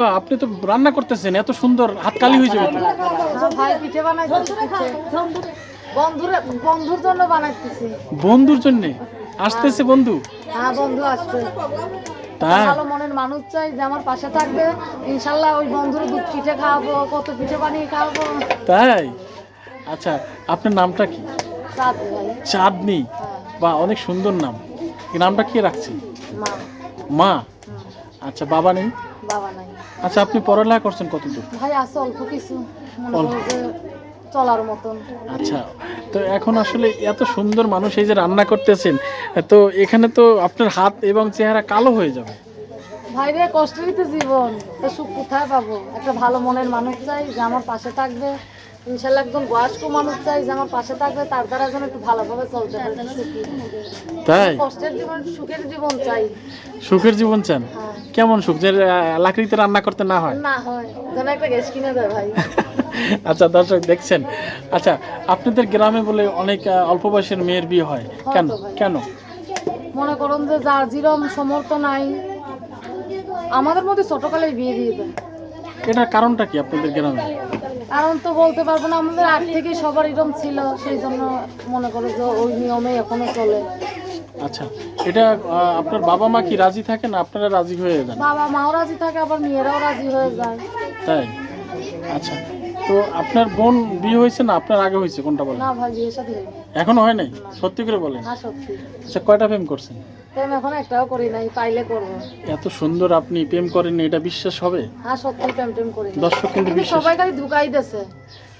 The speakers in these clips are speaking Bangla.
আপনি তো রান্না করতেছেন এত সুন্দর হাত কালি হয়ে যাবে আচ্ছা, ভাই পিঠে বন্ধুর বন্ধুর জন্য বানাইতেছি। বন্ধুর জন্য? আসতেছে বন্ধু? হ্যাঁ বন্ধু আসছে। ভালো মনের মানুষ চাই যে আমার পাশে থাকবে। ইনশাল্লাহ ওই বন্ধুর দুধ পিঠে খাওয়াবো কত পিঠে বানিয়ে খাওয়াবো। তাই? আচ্ছা আপনার নামটা কি? চাঁদ চাঁদনি? হ্যাঁ। বা অনেক সুন্দর নাম। এই নামটা কে রাখছে? মা। মা? আচ্ছা বাবা নেই? বাবা নাই। আচ্ছা আপনি পড়ালেখা করছেন কতদূর? ভাই আছে অল্প কিছু মনে করো যে চলার মতন। আচ্ছা তো এখন আসলে এত সুন্দর মানুষ এই যে রান্না করতেছেন তো এখানে তো আপনার হাত এবং চেহারা কালো হয়ে যাবে। ভাই রে কষ্টেরই তো জীবন। তো সুখ কোথায় পাবো? একটা ভালো মনের মানুষ চাই যে আমার পাশে থাকবে। ইনশাল্লাহ একজন বয়স্ক মানুষ চাই যে আমার পাশে থাকবে তার দ্বারা যেন একটু ভালোভাবে চলতে পারে। সুখী তাই? কষ্টের জীবন সুখের জীবন চাই। সুখের জীবন চান? হ্যাঁ। কেমন সুখ যে লাকড়িতে রান্না করতে না হয়? না হয়। যেন একটা গ্যাস কিনে দেয় ভাই। আচ্ছা দর্শক দেখছেন? আচ্ছা আপনাদের গ্রামে বলে অনেক অল্প বয়সের মেয়ের বিয়ে হয়। হয় কেন? কেন? মনে করুন যে যার যেরম সমর্থ নাই আমাদের মধ্যে ছোটকালেই বিয়ে দিয়ে দেয়। এটার কারণটা কি আপনাদের গ্রামে? কারণ তো বলতে পারব না আমাদের আগ থেকেই সবার এরকম ছিল সেই জন্য মনে করো যে ওই নিয়মে এখনও চলে। আচ্ছা এটা আপনার বাবা মা কি রাজি থাকে না আপনারা রাজি হয়ে যান? বাবা মাও রাজি থাকে আবার মেয়েরাও রাজি হয়ে যায়। তাই? আচ্ছা তো আপনার বোন বিয়ে হয়েছে না? আপনার আগে হয়েছে কোনটা বলেন? না ভাই বিয়ে সাথে হয়নি। এখনও হয় নাই? সত্যি করে বলেন। হ্যাঁ সত্যি। আচ্ছা কয়টা প্রেম করছেন? প্রেম এখন একটাও করি নাই পাইলে করব। এত সুন্দর আপনি প্রেম করেননি এটা বিশ্বাস হবে? হ্যাঁ সত্যি প্রেম টেম করি। দর্শক কিন্তু বিশ্বাস সবাই খালি ধুকাই দিছে।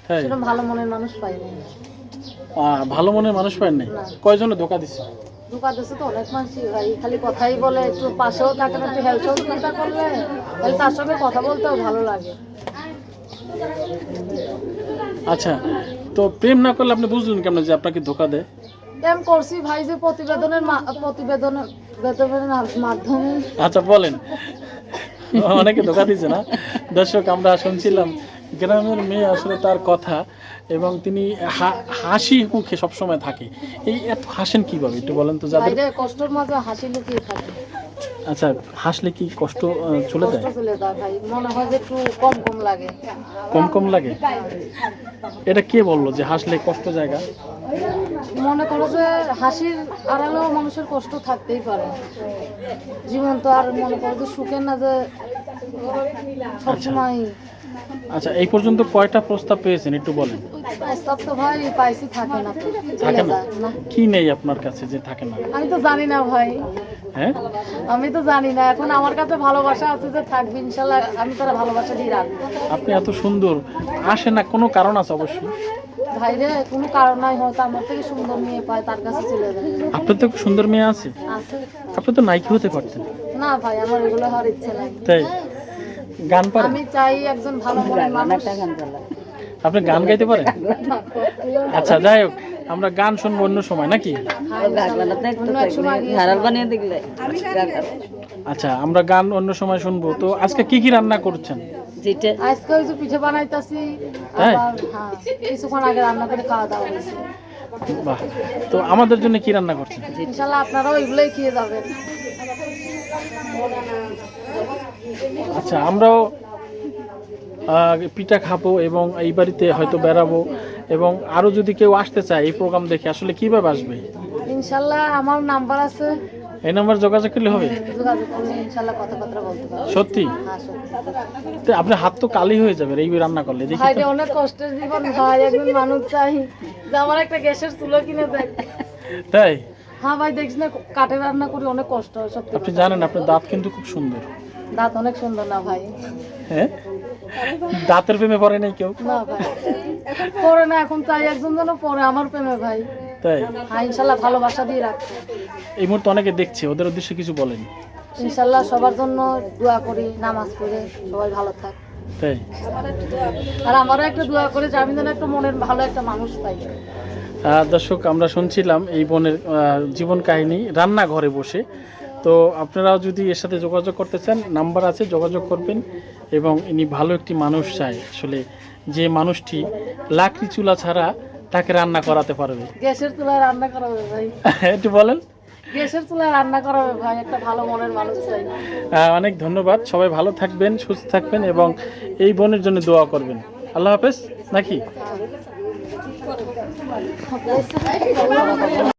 তাই? ভালো মনের মানুষ পাই নাই। ভালো মনের মানুষ পান নাই? না। কয়জনে ধোকা দিচ্ছে ধোকা দিছে তো অনেক মানুষই ভাই খালি কথাই বলে একটু পাশেও থাকে না একটু হেল্প সহযোগিতা করলে তাহলে তার সঙ্গে কথা বলতেও ভালো লাগে। আচ্ছা তো প্রেম না করলে আপনি বুঝলেন কেমন যে আপনাকে ধোকা দেয়? প্রেম করছি ভাই যে প্রতিবেদনের প্রতিবেদনের মাধ্যমে। আচ্ছা বলেন। অনেকে ধোকা দিচ্ছে না? দর্শক আমরা শুনছিলাম গ্রামের মেয়ে আসলে তার কথা এবং তিনি হাসি মুখে সবসময় থাকে। এই এত হাসেন কীভাবে? একটু বলেন তো যাদের কষ্টের মাঝে হাসি লুকিয়ে থাকে। আচ্ছা হাসলে কি কষ্ট চলে কষ্ট যায় চলে যায় ভাই। মনে হয় যে একটু কম কম লাগে। কম কম লাগে? এটা কে বলল যে হাসলে কষ্ট জায়গা? মনে করো যে হাসির আড়ালেও মানুষের কষ্ট থাকতেই পারে। জীবন তো আর মনে করো যে সুখের না যে সবসময় আচ্ছা এই পর্যন্ত কয়টা প্রস্তাব পেয়েছেন? একটু বলেন। প্রস্তাব তো ভাই পাইছি থাকে না। থাকে না? কি নেই আপনার কাছে যে থাকে না? আমি তো জানি না ভাই। হ্যাঁ? আমি তো জানি না। এখন আমার কাছে ভালোবাসা আছে যে থাকবে ইনশাল্লাহ আমি তারা ভালোবাসা দিয়ে রাখব। আপনি এত সুন্দর। আসে না কোনো কারণ আছে অবশ্যই? ভাই রে কোনো কারণ নাই হয়তো আমার থেকে সুন্দর মেয়ে পায় তার কাছে চলে যাবে আপনার তো সুন্দর মেয়ে আছে? আছে। আপনি তো নাইকি হতে পারতেন। না ভাই আমার এগুলো হওয়ার ইচ্ছে নাই। তাই? গান পারেন আমি চাই একজন ভালো মনের মানুষ। আপনি গান গাইতে পারেন? আচ্ছা যাই হোক আমরা গান শুনব অন্য সময় নাকি? আচ্ছা আমরা গান অন্য সময় শুনব। তো আজকে কি কি রান্না করছেন? আজকে ওই যে পিঠে বানাইতাছি হ্যাঁ কিছুক্ষণ আগে রান্না করে খাওয়া দাওয়া হয়েছে বাহ তো আমাদের জন্য কি রান্না করছেন? ইনশাল্লাহ আপনারাও এগুলোই খেয়ে যাবেন। আচ্ছা আমরাও পিঠা খাব এবং এই বাড়িতে হয়তো বেড়াবো এবং আরও যদি কেউ আসতে চায় এই প্রোগ্রাম দেখে আসলে কীভাবে আসবে? ইনশাল্লাহ আমার নাম্বার আছে। এই নাম্বার যোগাযোগ করলে হবে? সত্যি? হ্যাঁ সত্যি। তো আপনার হাত তো কালি হয়ে যাবে এই রান্না করলে দেখি অনেক কষ্টের জীবন ভাই একজন মানুষ চাই আমার একটা গ্যাসের চুলো কিনে দেয়। তাই? হ্যাঁ ভাই দেখছি না কাঠে রান্না করি অনেক কষ্ট হয় সত্যি আপনি জানেন আপনার দাঁত কিন্তু খুব সুন্দর। দাঁত অনেক সুন্দর না ভাই? হ্যাঁ? দাঁতের প্রেমে পড়ে নাই কেউ? না ভাই। পরে না এখন তাই একজন যেন পরে আমার প্রেমে ভাই। তাই? হ্যাঁ ইনশাল্লাহ ভালোবাসা দিয়ে রাখ এই মুহূর্তে অনেকে দেখছে ওদের উদ্দেশ্যে কিছু বলেন। ইনশাল্লাহ সবার জন্য দোয়া করি নামাজ পড়ে সবাই ভালো থাক। তাই? আর আমারও একটা দোয়া করে যে আমি যেন একটা মনের ভালো একটা মানুষ পাই। দর্শক আমরা শুনছিলাম এই বোনের জীবন কাহিনী রান্নাঘরে বসে। তো আপনারাও যদি এর সাথে যোগাযোগ করতে চান নাম্বার আছে যোগাযোগ করবেন এবং ইনি ভালো একটি মানুষ চায় আসলে যে মানুষটি লাকড়ি চুলা ছাড়া তাকে রান্না করাতে পারবে। গ্যাসের চুলায় রান্না করা হবে ভাই। একটু বলেন। গ্যাসের চুলায় রান্না করাবে ভাই একটা ভালো মনের মানুষ চাই। অনেক ধন্যবাদ। সবাই ভালো থাকবেন সুস্থ থাকবেন এবং এই বোনের জন্য দোয়া করবেন। আল্লাহ হাফেজ নাকি?